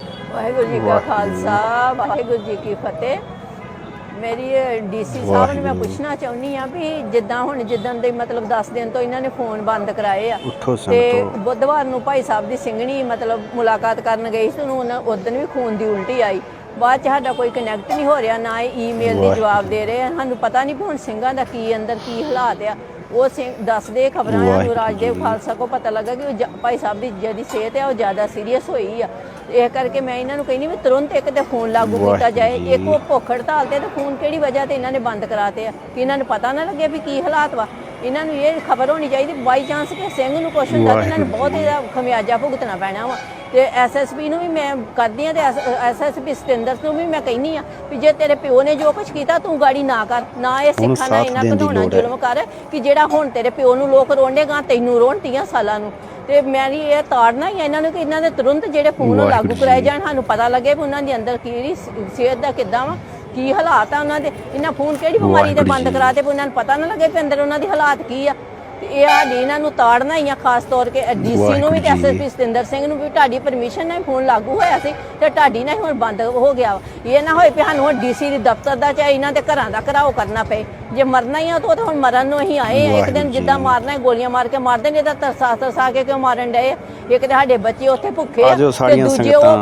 ਵਾਹਿਗੁਰੂ ਜੀ ਕਾ ਖਾਲਸਾ ਵਾਹਿਗੁਰੂ ਜੀ ਕੀ ਫਤਿਹ ਮੇਰੀ ਡੀਸੀ ਸਾਹਿਬ ਨੂੰ ਮੈਂ। ਪੁੱਛਣਾ ਚਾਹੁੰਦੀ ਆ ਵੀ ਜਿੱਦਾਂ ਹੁਣ ਜਿੱਦਣ ਦੇ ਮਤਲਬ 10 ਦਿਨ ਤੋਂ ਇਹਨਾਂ ਨੇ ਫੋਨ ਬੰਦ ਕਰਾਏ ਆ ਤੇ ਬੁੱਧਵਾਰ ਨੂੰ ਭਾਈ ਸਾਹਿਬ ਦੀ ਸਿੰਘਣੀ ਮਤਲਬ ਮੁਲਾਕਾਤ ਕਰਨ ਗਈ ਸੀ ਉਹਨੂੰ ਉਦੋਂ ਵੀ ਖੂਨ ਦੀ ਉਲਟੀ ਆਈ ਬਾਅਦ ਚ ਸਾਡਾ ਕੋਈ ਕਨੈਕਟ ਨਹੀਂ ਹੋ ਰਿਹਾ ਨਾ ਈਮੇਲ ਦੀ। ਜਵਾਬ ਦੇ ਰਹੇ ਆ ਸਾਨੂੰ ਪਤਾ ਨਹੀਂ ਹੁਣ ਸਿੰਘਾਂ ਦਾ ਕੀ ਅੰਦਰ ਕੀ ਹਾਲਾਤ ਆ ਉਹ ਸਿੰਘ ਦੱਸਦੇ ਖਬਰਾਂ ਆ ਵਾਹਿਗੁਰੂ ਰਾਜਦੇਵ। ਖਾਲਸਾ ਕੋ ਪਤਾ ਲੱਗਾ ਕਿ ਭਾਈ ਸਾਹਿਬ ਦੀ ਜਿਹੜੀ ਸਿਹਤ ਹੈ ਉਹ ਜ਼ਿਆਦਾ ਸੀਰੀਅਸ ਹੋਈ ਆ ਇਹ ਕਰਕੇ ਮੈਂ ਇਹਨਾਂ ਨੂੰ ਕਹਿੰਦੀ ਵੀ ਤੁਰੰਤ ਇੱਕ ਤੇ ਫੋਨ ਲਾਗੂ ਕੀਤਾ ਜਾਏ ਇੱਕ ਉਹ ਭੁੱਖ ਹੜਤਾਲ ਤੇ ਤੇ ਫੋਨ ਕਿਹੜੀ ਵਜ੍ਹਾ ਤੇ ਇਹਨਾਂ ਨੇ ਬੰਦ ਕਰਾਤੇ ਆ? ਕਿ ਇਹਨਾਂ ਨੂੰ ਪਤਾ ਨਾ ਲੱਗੇ ਵੀ ਕੀ ਹਾਲਾਤ ਵਾ। ਇਹਨਾਂ ਨੂੰ ਇਹ ਖਬਰ ਹੋਣੀ ਚਾਹੀਦੀ ਬਾਈ ਚਾਂਸ ਕਿ ਸਿੰਘ ਨੂੰ ਕੁਛ ਹੁੰਦਾ ਤੇ ਇਹਨਾਂ ਨੂੰ ਬਹੁਤ ਇਹਦਾ ਖਮਿਆਜਾ ਭੁਗਤਣਾ ਪੈਣਾ ਵਾ। ਤੇ ਐਸਐਸਪੀ ਨੂੰ ਵੀ ਮੈਂ ਕਰਦੀ ਆ ਤੇ ਐਸਐਸਪੀ ਸਟੈਂਡਰ ਨੂੰ ਵੀ ਮੈਂ ਕਹਿੰਨੀ ਆ ਵੀ ਜੇ ਤੇਰੇ ਪਿਓ ਨੇ ਜੋ ਕੁਝ ਕੀਤਾ ਤੂੰ ਗਾੜੀ ਨਾ ਕਰ। ਨਾ ਇਹ ਸਿੱਖਾਂ ਸਾਥ ਇਹਨਾਂ ਹੈ। ਜ਼ੁਲਮ ਕਰ। ਕਿ ਜਿਹੜਾ ਹੁਣ ਤੇਰੇ ਪਿਓ ਨੂੰ ਲੋਕ ਰੋਣੇਗਾ ਤੈਨੂੰ ਰੋਣ 30 ਸਾਲਾਂ ਨੂੰ। ਤੇ ਮੇਰੀ ਇਹ ਤਾੜਨਾ ਹੀ ਇਹਨਾਂ ਨੂੰ ਕਿ ਇਹਨਾਂ ਦੇ ਤੁਰੰਤ ਜਿਹੜੇ ਫੋਨ ਲਾਗੂ। ਕਰਾਏ ਜਾਣ ਸਾਨੂੰ ਪਤਾ ਲੱਗੇ ਵੀ ਉਹਨਾਂ ਦੇ ਅੰਦਰ ਕੀ ਸਿਹਤ ਦਾ ਕਿੱਦਾਂ ਵਾ ਕੀ ਹਾਲਾਤ ਆ ਉਹਨਾਂ ਦੇ ਇਹਨਾਂ ਫੋਨ ਕਿਹੜੀ ਬਿਮਾਰੀ ਦੇ ਬੰਦ। ਕਰਾਤੇ ਵੀ ਉਹਨਾਂ ਨੂੰ ਪਤਾ ਨਾ ਲੱਗੇ ਵੀ ਅੰਦਰ ਉਹਨਾਂ ਦੀ ਹਾਲਾਤ ਕੀ ਆ ਤੇ ਇਹ ਸਾਡੀ ਇਹਨਾਂ ਨੂੰ ਤਾੜਨਾ ਹੀ ਆ ਖਾਸ ਤੌਰ ਕੇ ਡੀਸੀ ਨੂੰ ਵੀ ਤੇ। ਐਸਐਸਪੀ ਸਤਿੰਦਰ ਸਿੰਘ ਨੂੰ ਵੀ ਤੁਹਾਡੀ ਪਰਮਿਸ਼ਨ ਨਾਲ ਫੋਨ ਲਾਗੂ ਹੋਇਆ ਸੀ ਤੇ ਤੁਹਾਡੀ ਨਾਲ ਹੁਣ ਬੰਦ ਹੋ ਗਿਆ। ਇਹ ਨਾ ਹੋਏ ਵੀ ਸਾਨੂੰ ਹੁਣ ਡੀਸੀ ਦੇ ਦਫ਼ਤਰ ਦਾ ਚਾਹੇ ਇਹਨਾਂ ਦੇ ਘਰਾਂ ਦਾ ਘਰਾਓ ਕਰਨਾ ਪਏ ਜੇ ਮਰਨਾ ਹੀ ਆ ਤਾਂ ਹੁਣ ਮਰਨ ਨੂੰ ਹੀ ਆਏ ਆ ਇੱਕ ਦਿਨ ਜਿੱਦਾਂ। ਮਾਰਨਾ ਹੈ ਗੋਲੀਆਂ ਮਾਰ ਕੇ ਮਾਰ ਦੇਣਗੇ ਤਾਂ ਤਰਸਾ ਤਰਸਾ ਕੇ ਕਿਉਂ ਮਾਰਨ ਡਏ? ਇੱਕ ਤਾਂ ਸਾਡੇ ਬੱਚੇ ਉੱਥੇ ਭੁੱਖੇ ਆ ਤੇ ਦੂਜੇ ਉਹ